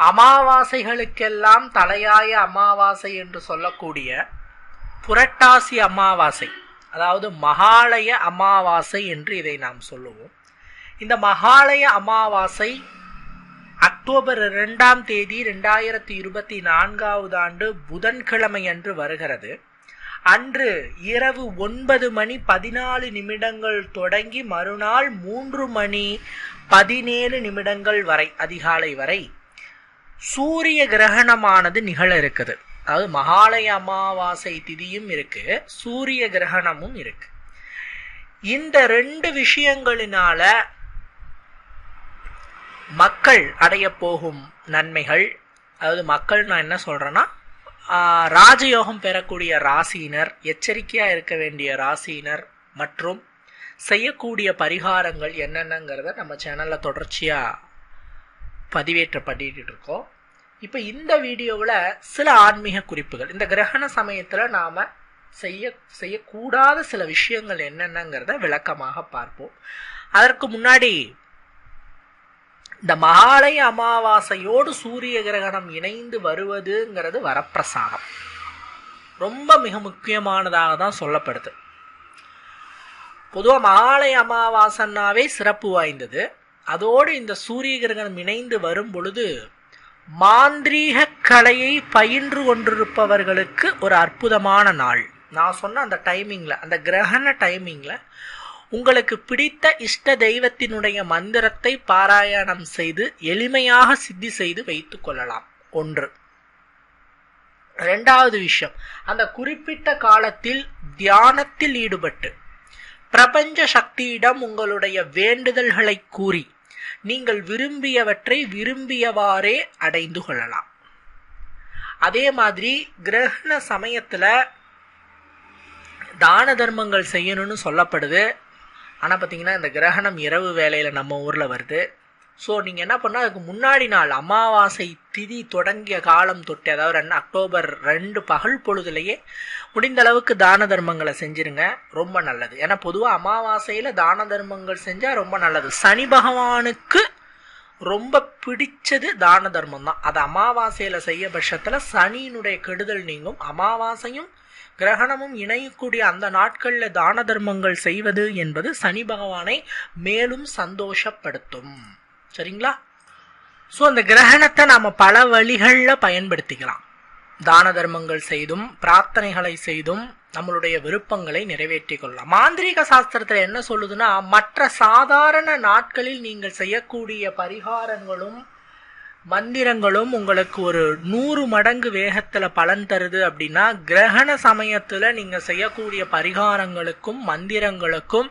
அமாவாசைகளுக்கெல்லாம் தலையாய அமாவாசை என்று சொல்லக்கூடிய புரட்டாசி அமாவாசை அதாவது மகாலய அமாவாசை என்று இதை நாம் சொல்லுவோம். இந்த மகாலய அமாவாசை அக்டோபர் இரண்டாம் தேதி ரெண்டாயிரத்தி இருபத்தி நான்காவது ஆண்டு புதன்கிழமை அன்று வருகிறது. அன்று இரவு ஒன்பது மணி பதினாலு நிமிடங்கள் தொடங்கி மறுநாள் மூன்று மணி பதினேழு நிமிடங்கள் வரை அதிகாலை வரை சூரிய கிரகணமானது நிகழ இருக்குது அதாவது மகாலய அமாவாசை திதியும் இருக்கு சூரிய கிரகணமும் இருக்கு. இந்த ரெண்டு விஷயங்களினால மக்கள் அடைய போகும் நன்மைகள் அதாவது மக்கள் நான் என்ன சொல்றேன்னா ராஜயோகம் பெறக்கூடிய ராசியினர் எச்சரிக்கையா இருக்க வேண்டிய ராசியினர் மற்றும் செய்யக்கூடிய பரிகாரங்கள் என்னென்னங்கிறத நம்ம சேனல்ல தொடர்ச்சியா பதிவேற்றப்பட்டு இருக்கோம் இப்போ இந்த வீடியோவில் சில ஆன்மீக குறிப்புகள் இந்த கிரகண சமயத்தில் நாம் செய்ய செய்யக்கூடாத சில விஷயங்கள் என்னென்னங்கிறத விளக்கமாக பார்ப்போம். அதற்கு முன்னாடி இந்த மகாலய அமாவாசையோடு சூரிய கிரகணம் இணைந்து வருவதுங்கிறது வரப்பிரசாதம். ரொம்ப மிக முக்கியமானதாக தான் சொல்லப்படுது. பொதுவாக மகாலய அமாவாசைன்னாவே சிறப்பு வாய்ந்தது. அதோடு இந்த சூரிய கிரகணம் இணைந்து வரும் பொழுது மாந்திரீக கலையை பயின்று கொண்டிருப்பவர்களுக்கு ஒரு அற்புதமான நாள். நான் சொன்ன அந்த டைமிங்கில் அந்த கிரகண டைமிங்கில் உங்களுக்கு பிடித்த இஷ்ட தெய்வத்தினுடைய மந்திரத்தை பாராயணம் செய்து எளிமையாக சித்தி செய்து வைத்து கொள்ளலாம். ஒன்று. ரெண்டாவது விஷயம் அந்த குறிப்பிட்ட காலத்தில் தியானத்தில் ஈடுபட்டு பிரபஞ்ச சக்தியிடம் உங்களுடைய வேண்டுதல்களை கூறி நீங்கள் விரும்பியவற்றை விரும்பியவாறே அடைந்து கொள்ளலாம். அதே மாதிரி கிரகண சமயத்தில் தான தர்மங்கள் செய்யணும்னு சொல்லப்படுது. ஆனால் பார்த்தீங்கன்னா இந்த கிரகணம் இரவு வேலையில் நம்ம ஊரில் வருது. ஸோ நீங்கள் என்ன பண்ணால் அதுக்கு முன்னாடி நாள் அமாவாசை திதி தொடங்கிய காலம் தொட்டு அதாவது ரெண்டு அக்டோபர் ரெண்டு பகல் பொழுதுலேயே முடிந்த அளவுக்கு தான தர்மங்களை செஞ்சுருங்க ரொம்ப நல்லது. ஏன்னா பொதுவாக அமாவாசையில் தான தர்மங்கள் செஞ்சால் ரொம்ப நல்லது. சனி பகவானுக்கு ரொம்ப பிடிச்சது தான தர்மம் தான். அது அமாவாசையில் செய்ய பட்சத்தில் சனியினுடைய கெடுதல் நீங்கும். அமாவாசையும் கிரகணமும் இணையக்கூடிய அந்த நாட்களில் தான தர்மங்கள் செய்வது என்பது சனி பகவானை மேலும் சந்தோஷப்படுத்தும். சரிங்களா? ஸோ அந்த கிரகணத்தை நாம் பல வழிகளில் பயன்படுத்திக்கலாம். தான தர்மங்கள் செய்தும் பிரார்த்தனைகளை செய்தும் நம்மளுடைய விருப்பங்களை நிறைவேற்றிக் கொள்ளலாம். மாந்திரீக சாஸ்திரத்தில் என்ன சொல்லுதுன்னா மற்ற சாதாரண நாட்களில் நீங்கள் செய்யக்கூடிய பரிகாரங்களும் மந்திரங்களும் உங்களுக்கு ஒரு நூறு மடங்கு வேகத்தில் பலன் தருது அப்படின்னா கிரகண சமயத்தில் நீங்கள் செய்யக்கூடிய பரிகாரங்களுக்கும் மந்திரங்களுக்கும்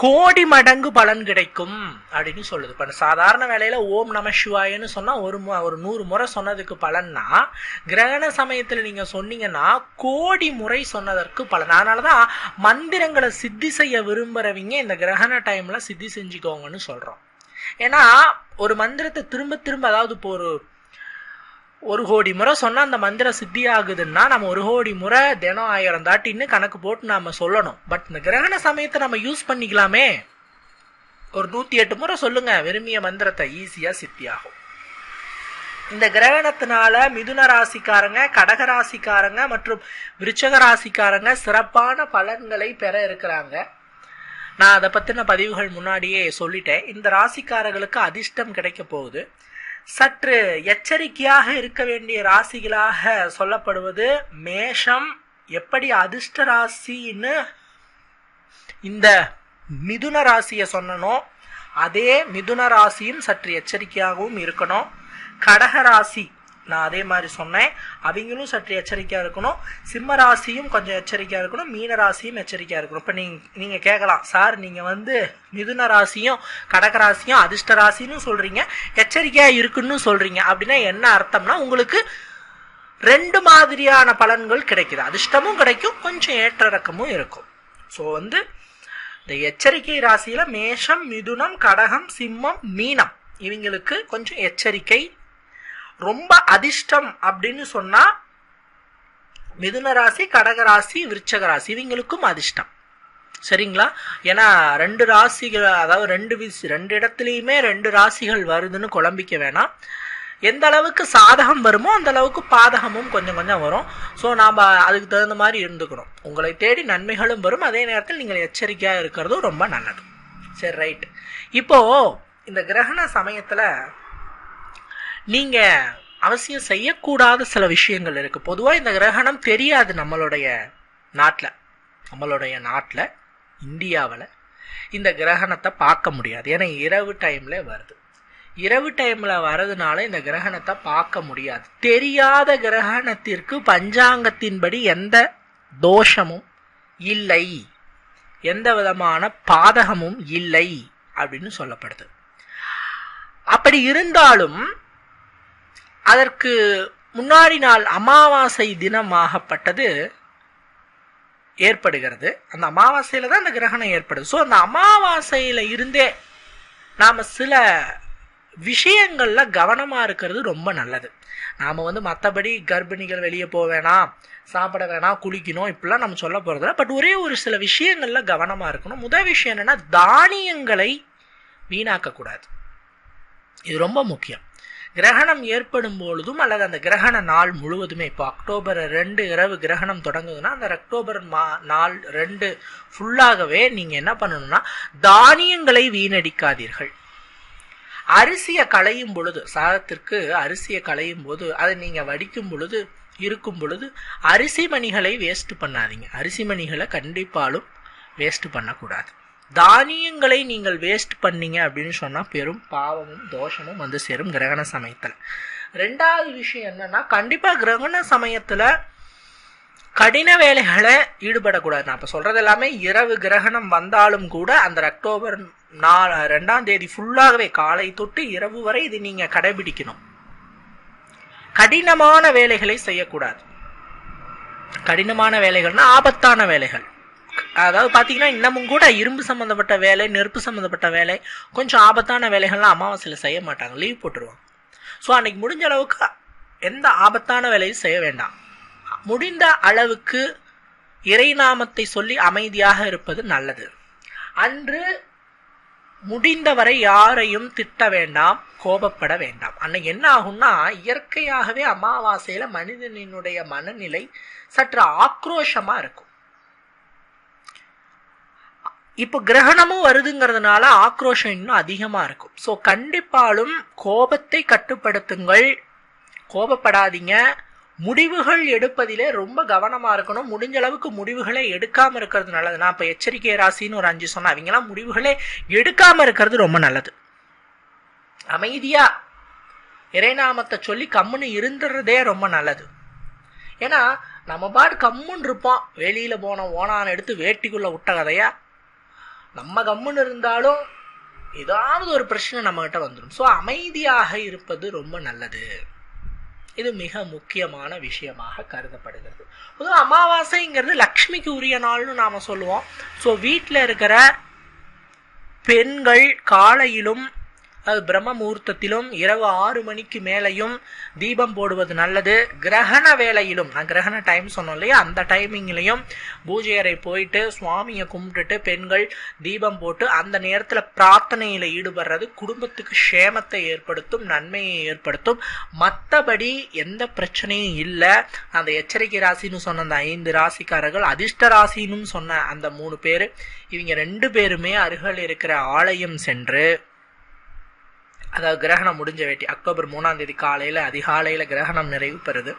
கோடி மடங்கு பலன் கிடைக்கும் அப்படின்னு சொல்லுது. இப்ப சாதாரண வேலையில ஓம் நம சிவாயன்னு சொன்னா ஒரு மு- ஒரு நூறு முறை சொன்னதுக்கு பலன்னா கிரகண சமயத்துல நீங்க சொன்னீங்கன்னா கோடி முறை சொன்னதற்கு பலன். அதனாலதான் மந்திரங்களை சித்தி செய்ய விரும்புறவங்க இந்த கிரகண டைம்ல சித்தி செஞ்சுக்கோங்கன்னு சொல்றோம். ஏன்னா ஒரு மந்திரத்தை திரும்ப திரும்ப அதாவது இப்போ ஒரு ஒரு கோடி முறை சொன்னால் அந்த மந்திரம் சித்தி ஆகுதுன்னா நம்ம ஒரு கோடி முறை தினம் ஆயிரம் தாட்டின்னு கணக்கு போட்டு நாம் சொல்லணும். பட் இந்த கிரகண சமயத்தை நம்ம யூஸ் பண்ணிக்கலாமே. ஒரு நூற்றி எட்டு முறை சொல்லுங்க விரும்பிய மந்திரத்தை ஈஸியாக சித்தி ஆகும் இந்த கிரகணத்தினால மிதுன ராசிக்காரங்க கடக ராசிக்காரங்க மற்றும் விருச்சக ராசிக்காரங்க சிறப்பான பலன்களை பெற இருக்கிறாங்க. நான் அதை பற்றின பதிவுகள் முன்னாடியே சொல்லிட்டேன். இந்த ராசிக்காரர்களுக்கு அதிர்ஷ்டம் கிடைக்க போகுது. சற்று எச்சரிக்கையாக இருக்க வேண்டிய ராசிகளாக சொல்லப்படுவது மேஷம். எப்படி அதிர்ஷ்ட ராசின்னு இந்த மிதுன ராசியை சொன்னனோ அதே மிதுன ராசியும் சற்று எச்சரிக்கையாகவும் இருக்கணும். கடக ராசி நான் அதே மாதிரி சொன்னேன். அவங்களும் சற்று எச்சரிக்கையாக இருக்கணும். சிம்ம ராசியும் கொஞ்சம் எச்சரிக்கையாக இருக்கணும். மீன ராசியும் எச்சரிக்கையாக இருக்கணும். இப்போ நீங்க நீங்கள் கேட்கலாம். சார் நீங்கள் வந்து மிதுன ராசியும் கடக ராசியும் அதிர்ஷ்ட ராசின்னு சொல்கிறீங்க எச்சரிக்கையாக இருக்குன்னு சொல்கிறீங்க அப்படின்னா என்ன அர்த்தம்னா உங்களுக்கு ரெண்டு மாதிரியான பலன்கள் கிடைக்குது. அதிர்ஷ்டமும் கிடைக்கும். கொஞ்சம் ஏற்றறக்கமும் இருக்கும். ஸோ வந்து இந்த எச்சரிக்கை ராசியில் மேஷம் மிதுனம் கடகம் சிம்மம் மீனம். இவங்களுக்கு கொஞ்சம் எச்சரிக்கை ரொம்ப அதிர்ஷ்டம் அப்படின்னு சொன்னா மிதுன ராசி கடக ராசி விருச்சக ராசி இவங்களுக்கும் அதிர்ஷ்டம். சரிங்களா? ஏன்னா ரெண்டு ராசிகள் அதாவது ரெண்டு விஸ் ரெண்டு இடத்துலையுமே ரெண்டு ராசிகள் வருதுன்னு குழம்பிக்க வேணாம். எந்த அளவுக்கு சாதகம் வருமோ அந்த அளவுக்கு பாதகமும் கொஞ்சம் கொஞ்சம் வரும். ஸோ நாம் அதுக்கு தகுந்த மாதிரி இருந்துக்கணும். உங்களை தேடி நன்மைகளும் வரும். அதே நேரத்தில் நீங்கள் எச்சரிக்கையாக இருக்கிறதும் ரொம்ப நல்லது. சரி ரைட் இப்போது இந்த கிரகண சமயத்தில் நீங்கள் அவசியம் செய்யக்கூடாத சில விஷயங்கள் இருக்குது பொதுவாக இந்த கிரகணம் தெரியாது நம்மளுடைய நாட்டில். நம்மளுடைய நாட்டில் இந்தியாவில் இந்த கிரகணத்தை பார்க்க முடியாது. ஏன்னா இரவு டைமில் வருது. இரவு டைமில் வரதுனால இந்த கிரகணத்தை பார்க்க முடியாது. தெரியாத கிரகணத்திற்கு பஞ்சாங்கத்தின்படி எந்த தோஷமும் இல்லை. எந்த விதமான பாதகமும் இல்லை அப்படின்னு சொல்லப்படுது. அப்படி இருந்தாலும் அதற்கு முன்னாடி நாள் அமாவாசை தினமாகப்பட்டது ஏற்படுகிறது. அந்த அமாவாசையில் தான் அந்த கிரகணம் ஏற்படுது. ஸோ அந்த அமாவாசையில் இருந்தே நாம் சில விஷயங்களில் கவனமாக இருக்கிறது ரொம்ப நல்லது. நாம் வந்து மற்றபடி கர்ப்பிணிகள் வெளியே போக வேணாம் சாப்பிட வேணாம் குளிக்கணும் இப்படிலாம் நம்ம சொல்ல போகிறதில்ல பட் ஒரே ஒரு சில விஷயங்களில் கவனமாக இருக்கணும். முதல் விஷயம் என்னென்னா தானியங்களை வீணாக்கக்கூடாது. இது ரொம்ப முக்கியம். கிரகணம் ஏற்படும் பொழுதும் அல்லது அந்த கிரகண நாள் முழுவதுமே இப்போ அக்டோபர் ரெண்டு இரவு கிரகணம் தொடங்குதுன்னா அந்த அக்டோபர் மா நாள் ரெண்டு ஃபுல்லாகவே நீங்கள் என்ன பண்ணணும்னா தானியங்களை வீணடிக்காதீர்கள். அரிசியை களையும் பொழுது சாதத்திற்கு அரிசியை களையும் போது அதை நீங்கள் வடிக்கும் பொழுது இருக்கும் பொழுது அரிசி மணிகளை வேஸ்ட் பண்ணாதீங்க. அரிசி மணிகளை கண்டிப்பாலும் வேஸ்ட் பண்ணக்கூடாது. தானியங்களை நீங்கள் வேஸ்ட் பண்ணீங்க அப்படின்னு சொன்னால் பெரும் பாவமும் தோஷமும் வந்து சேரும் கிரகண சமயத்தில். ரெண்டாவது விஷயம் என்னன்னா கண்டிப்பாக கிரகண சமயத்தில் கடின வேலைகளை ஈடுபடக்கூடாது. நான் இப்போ சொல்கிறது எல்லாமே இரவு கிரகணம் வந்தாலும் கூட அந்த அக்டோபர் நா ரெண்டாம் தேதி ஃபுல்லாகவே காலை தொட்டு இரவு வரை இது நீங்கள் கடைபிடிக்கணும். கடினமான வேலைகளை செய்யக்கூடாது. கடினமான வேலைகள்னா ஆபத்தான வேலைகள். அதாவது பார்த்தீங்கன்னா இன்னமும் கூட இரும்பு சம்மந்தப்பட்ட வேலை நெருப்பு சம்மந்தப்பட்ட வேலை கொஞ்சம் ஆபத்தான வேலைகள்லாம் அமாவாசையில் செய்ய மாட்டாங்க. லீவ் போட்டுருவாங்க. ஸோ அன்னைக்கு முடிஞ்ச அளவுக்கு எந்த ஆபத்தான வேலையும் செய்ய வேண்டாம். முடிந்த அளவுக்கு இறைநாமத்தை சொல்லி அமைதியாக இருப்பது நல்லது. அன்று முடிந்தவரை யாரையும் திட்ட வேண்டாம் கோபப்பட வேண்டாம். அன்னைக்கு என்ன ஆகும்னா இயற்கையாகவே அமாவாசையில் மனிதனினுடைய மனநிலை சற்று ஆக்ரோஷமாக இருக்கும். இப்போ கிரகணமும் வருதுங்கிறதுனால ஆக்ரோஷம் இன்னும் அதிகமாக இருக்கும். ஸோ கண்டிப்பாலும் கோபத்தை கட்டுப்படுத்துங்கள். கோபப்படாதீங்க. முடிவுகள் எடுப்பதிலே ரொம்ப கவனமாக இருக்கணும். முடிஞ்ச அளவுக்கு முடிவுகளை எடுக்காமல் இருக்கிறது நல்லது. நான் இப்போ எச்சரிக்கை ராசின்னு ஒரு அஞ்சு சொன்னேன் அவங்கெல்லாம் முடிவுகளே எடுக்காமல் இருக்கிறது ரொம்ப நல்லது. அமைதியாக இறைநாமத்தை சொல்லி கம்முன்னு இருந்துறதே ரொம்ப நல்லது. ஏன்னா நம்ம பாட்டு கம்முன்னு இருப்போம். வெளியில் போன ஓனான்னு எடுத்து வேட்டிக்குள்ளே விட்ட கதையாக நம்ம கம்முன்னு இருந்தாலும் ஏதாவது ஒரு பிரச்சனை நம்மகிட்ட வந்துடும் ஸோ அமைதியாக இருப்பது ரொம்ப நல்லது. இது மிக முக்கியமான விஷயமாக கருதப்படுகிறது. பொதுவாக அமாவாசைங்கிறது லக்ஷ்மிக்கு உரிய நாள்னு நாம் சொல்லுவோம். ஸோ வீட்டில் இருக்கிற பெண்கள் காலையிலும் அது பிரம்ம முகூர்த்தத்திலும் இரவு ஆறு மணிக்கு மேலையும் தீபம் போடுவது நல்லது. கிரகண வேலையிலும் நான் கிரகண டைம் சொன்னோம் இல்லையா? அந்த டைமிங்லையும் பூஜை அறை போயிட்டு சுவாமியை கும்பிட்டுட்டு பெண்கள் தீபம் போட்டு அந்த நேரத்தில் பிரார்த்தனையில் ஈடுபடுறது குடும்பத்துக்கு க்ஷேமத்தை ஏற்படுத்தும் நன்மையை ஏற்படுத்தும். மற்றபடி எந்த பிரச்சனையும் இல்லை. அந்த எச்சரிக்கை ராசின்னு சொன்ன அந்த ஐந்து ராசிக்காரர்கள் அதிர்ஷ்ட ராசின்னு சொன்ன அந்த மூணு பேர் இவங்க ரெண்டு பேருமே அருகில் இருக்கிற ஆலயம் சென்று அதாவது கிரகணம் முடிஞ்ச வேட்டி அக்டோபர் மூணாம் தேதி காலையில் அதிகாலையில் கிரகணம் நிறைவு பெறுது.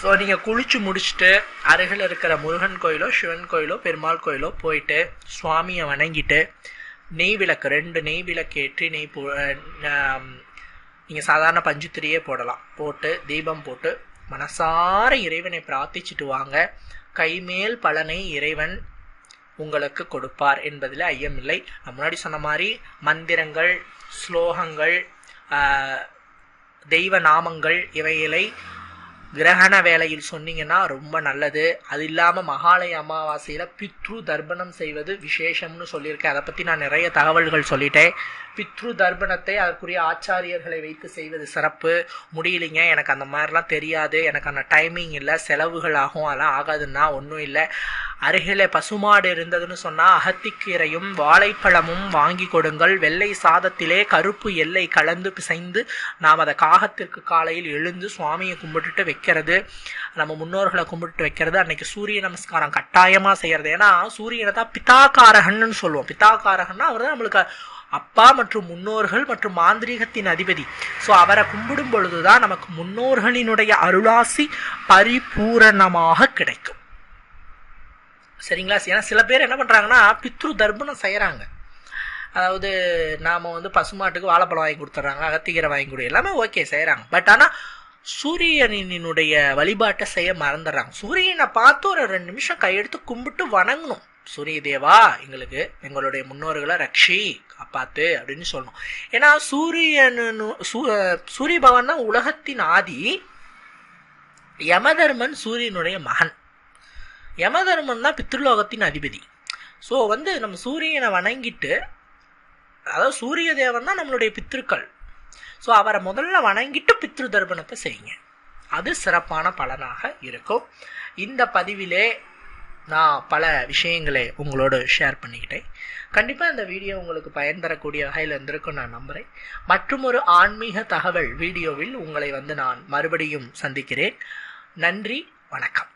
ஸோ நீங்கள் குளிச்சு முடிச்சுட்டு அருகில் இருக்கிற முருகன் கோயிலோ சிவன் கோயிலோ பெருமாள் கோயிலோ போயிட்டு சுவாமியை வணங்கிட்டு நெய் விளக்கு ரெண்டு நெய் விளக்கு ஏற்றி நெய் போ நீங்கள் சாதாரண பஞ்சுத்திரியே போடலாம். போட்டு தீபம் போட்டு மனசார இறைவனை பிரார்த்திச்சுட்டு வாங்க. கைமேல் பலனை இறைவன் உங்களுக்கு கொடுப்பார் என்பதில் ஐயமில்லை. முன்னாடி சொன்ன மாதிரி மந்திரங்கள் ஸ்லோகங்கள் தெய்வ நாமங்கள் இவைகளை கிரகண வேலையில் சொன்னீங்கன்னா ரொம்ப நல்லது. அது இல்லாமல் மகாலய அமாவாசையில் பித்ரு தர்ப்பணம் செய்வது விசேஷம்னு சொல்லியிருக்கேன். அதை பற்றி நான் நிறைய தகவல்கள் சொல்லிட்டேன். பித்ரு தர்ப்பணத்தை அதற்குரிய ஆச்சாரியர்களை வைத்து செய்வது சிறப்பு. முடியலைங்க எனக்கு அந்த மாதிரிலாம் தெரியாது. எனக்கு அந்த டைமிங் இல்லை. செலவுகள் ஆகும். அதெல்லாம் ஆகாதுன்னா ஒன்றும் இல்லை. அருகிலே பசுமாடு இருந்ததுன்னு சொன்னால் அகத்திக்கீரையும் வாழைப்பழமும் வாங்கி கொடுங்கள். வெள்ளை சாதத்திலே கருப்பு எல்லை கலந்து பிசைந்து நாம் அதை காகத்திற்கு காலையில் எழுந்து சுவாமியை கும்பிட்டுட்டு வைக்கிறது. நம்ம முன்னோர்களை கும்பிட்டு வைக்கிறது. அன்னைக்கு சூரிய நமஸ்காரம் கட்டாயமாக செய்யறது. ஏன்னா சூரியனை தான் பிதாகாரகன்னு சொல்லுவோம். பிதாகாரகன்னா அவர் தான் நம்மளுக்கு அப்பா மற்றும் முன்னோர்கள் மற்றும் மாந்திரீகத்தின் அதிபதி. ஸோ அவரை கும்பிடும் பொழுதுதான் நமக்கு முன்னோர்களினுடைய அருளாசி பரிபூரணமாக கிடைக்கும். சரிங்களா? ஏன்னா சில பேர் என்ன பண்ணுறாங்கன்னா பித்ரு தர்ப்பணம் செய்கிறாங்க அதாவது நாம் வந்து பசுமாட்டுக்கு வாழைப்பழம் வாங்கி கொடுத்துட்றாங்க அகத்திக்கீரை வாங்கி கொடு எல்லாமே ஓகே செய்கிறாங்க பட் ஆனால் சூரியனினுடைய வழிபாட்டை செய்ய மறந்துடுறாங்க. சூரியனை பார்த்து ஒரு ரெண்டு நிமிஷம் கையெடுத்து கும்பிட்டு வணங்கணும். சூரிய தேவா எங்களுக்கு எங்களுடைய முன்னோர்களை ரக்ஷி காப்பாத்து அப்படின்னு சொல்லணும். ஏன்னா சூரியனு சூரிய பகவான் தான் உலகத்தின் ஆதி. யமதர்மன் சூரியனுடைய மகன். யமதர்மன் தான் பித்ருலோகத்தின் அதிபதி. ஸோ வந்து நம்ம சூரியனை வணங்கிட்டு அதாவது சூரிய தேவன் தான் நம்மளுடைய பித்ருக்கள். ஸோ அவரை முதல்ல வணங்கிட்டு பித்ரு தர்ப்பணத்தை செய்யுங்க. அது சிறப்பான பலனாக இருக்கும். இந்த பதிவிலே நான் பல விஷயங்களை உங்களோடு ஷேர் பண்ணிக்கிட்டேன். கண்டிப்பாக இந்த வீடியோ உங்களுக்கு பயன் தரக்கூடிய வகையில் இருந்திருக்கும் நான் நம்புகிறேன் மற்றும் ஒரு ஆன்மீக தகவல் வீடியோவில் உங்களை வந்து நான் மறுபடியும் சந்திக்கிறேன். நன்றி வணக்கம்.